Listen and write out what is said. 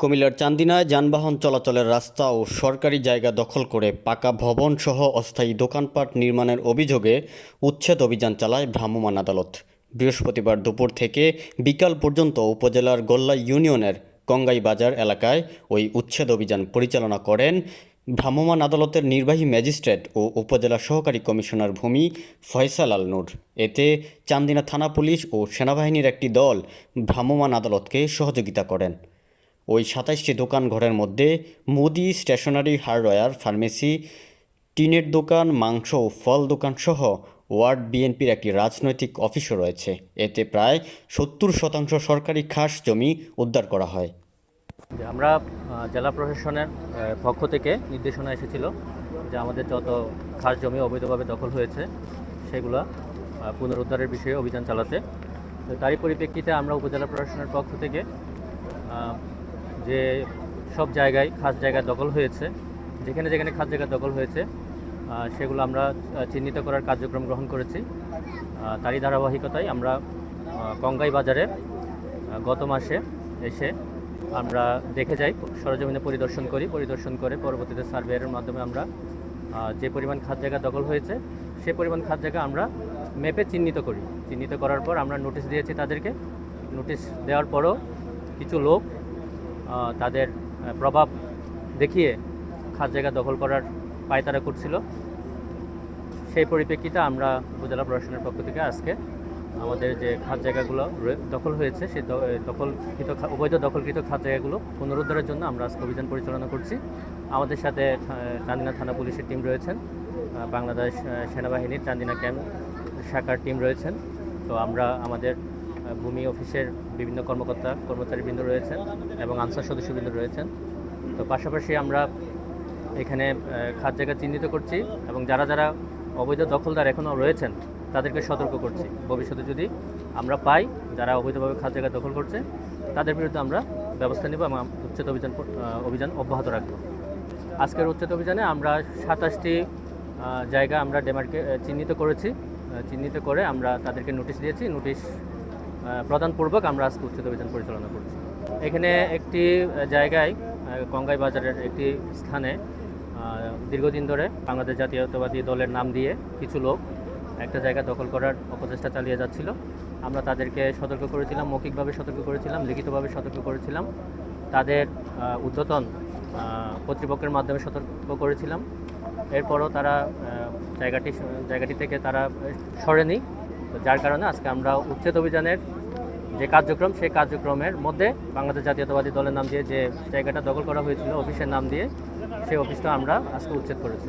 কুমিল্লার চান্দিনায় যানবাহন চলাচলের রাস্তা ও সরকারি জায়গা দখল করে পাকা ভবন সহ অস্থায়ী দোকানপাট নির্মাণের অভিযোগে উচ্ছেদ অভিযান চালায় ভ্রাম্যমাণ আদালত। বৃহস্পতিবার দুপুর থেকে বিকাল পর্যন্ত উপজেলার গোল্লা ইউনিয়নের গঙ্গাই বাজার এলাকায় ওই উচ্ছেদ অভিযান পরিচালনা করেন ভ্রাম্যমাণ আদালতের নির্বাহী ম্যাজিস্ট্রেট ও উপজেলা সহকারী কমিশনার ভূমি ফয়সাল আল নূর। এতে চান্দিনা থানা পুলিশ ও সেনাবাহিনীর একটি দল ভ্রাম্যমাণ আদালতকে সহযোগিতা করেন। ওই সাতাইশটি দোকান ঘরের মধ্যে মুদি, স্টেশনারি, হার্ডওয়্যার, ফার্মেসি, টিনের দোকান, মাংস ও ফল দোকান সহ ওয়ার্ড বিএনপির একটি রাজনৈতিক অফিসও রয়েছে। এতে প্রায় সত্তর শতাংশ সরকারি খাস জমি উদ্ধার করা হয়। আমরা জেলা প্রশাসনের পক্ষ থেকে নির্দেশনা এসেছিল যে আমাদের যত খাস জমি অবৈধভাবে দখল হয়েছে, সেগুলো পুনরুদ্ধারের বিষয়ে অভিযান চালাতে। তারই পরিপ্রেক্ষিতে আমরা উপজেলা প্রশাসনের পক্ষ থেকে যে সব জায়গায় খাস জায়গা দখল হয়েছে, যেখানে যেখানে খাস জায়গা দখল হয়েছে সেগুলো আমরা চিহ্নিত করার কার্যক্রম গ্রহণ করেছি। তারই ধারাবাহিকতায় আমরা কঙ্গাই বাজারে গত মাসে এসে আমরা দেখে যাই, সরজমিনে পরিদর্শন করি, পরিদর্শন করে পরবর্তীতে সার্ভেয়ারের মাধ্যমে আমরা যে পরিমাণ খাত জায়গা দখল হয়েছে, সে পরিমাণ খাদ জায়গা আমরা মেপে চিহ্নিত করি। চিহ্নিত করার পর আমরা নোটিশ দিয়েছি তাদেরকে। নোটিশ দেওয়ার পরও কিছু লোক তাদের প্রভাব দেখিয়ে খাত জায়গা দখল করার পায়তারা করছিল। সেই পরিপ্রেক্ষিতে আমরা উপজেলা প্রশাসনের পক্ষ থেকে আজকে আমাদের যে খাত জায়গাগুলো দখল হয়েছে, সেই দখলকৃত অবৈধ দখলকৃত খাত জায়গাগুলো পুনরুদ্ধারের জন্য আমরা আজকে অভিযান পরিচালনা করছি। আমাদের সাথে চান্দিনা থানা পুলিশের টিম রয়েছেন বাংলাদেশ সেনাবাহিনীর চান্দিনা ক্যাম্প শাখার টিম রয়েছেন। তো আমরা আমাদের ভূমি অফিসের বিভিন্ন কর্মকর্তা, কর্মচারীবৃন্দ রয়েছেন এবং আনসার সদস্যবৃন্দ রয়েছেন। তো পাশাপাশি আমরা এখানে খাত জায়গা চিহ্নিত করছি এবং যারা যারা অবৈধ দখলদার এখনও রয়েছেন, তাদেরকে সতর্ক করছি। ভবিষ্যতে যদি আমরা পাই যারা অবৈধভাবে খাত জায়গা দখল করছে, তাদের বিরুদ্ধে আমরা ব্যবস্থা নেব এবং উচ্ছেদ অভিযান অভিযান অব্যাহত রাখব। আজকের উচ্ছেদ অভিযানে আমরা সাতাশটি জায়গা আমরা ডেমার্কে চিহ্নিত করেছি। চিহ্নিত করে আমরা তাদেরকে নোটিশ দিয়েছি। নোটিশ প্রদানপূর্বক আমরা আজকে উচ্ছেদ অভিযান পরিচালনা করছি। এখানে একটি জায়গায় আহ, কঙ্গাই বাজারের একটি স্থানে দীর্ঘদিন ধরে বাংলাদেশ জাতীয়তাবাদী দলের নাম দিয়ে কিছু লোক একটা জায়গা দখল করার অপচেষ্টা চালিয়ে যাচ্ছিল। আমরা তাদেরকে সতর্ক করেছিলাম মৌখিকভাবে সতর্ক করেছিলাম লিখিতভাবে সতর্ক করেছিলাম। তাদের আহ, কর্তৃপক্ষের মাধ্যমে সতর্ক করেছিলাম। এরপরও তারা জায়গাটি জায়গাটি থেকে তারা সরেনি। তো যার কারণে আজকে আমরা উচ্ছেদ অভিযানের যে কার্যক্রম, সেই কার্যক্রমের মধ্যে বাংলাদেশ জাতীয়তাবাদী দলের নাম দিয়ে যে জায়গাটা দখল করা হয়েছিল, অফিসের নাম দিয়ে সেই অফিসটা আমরা আজকে উচ্ছেদ করেছি।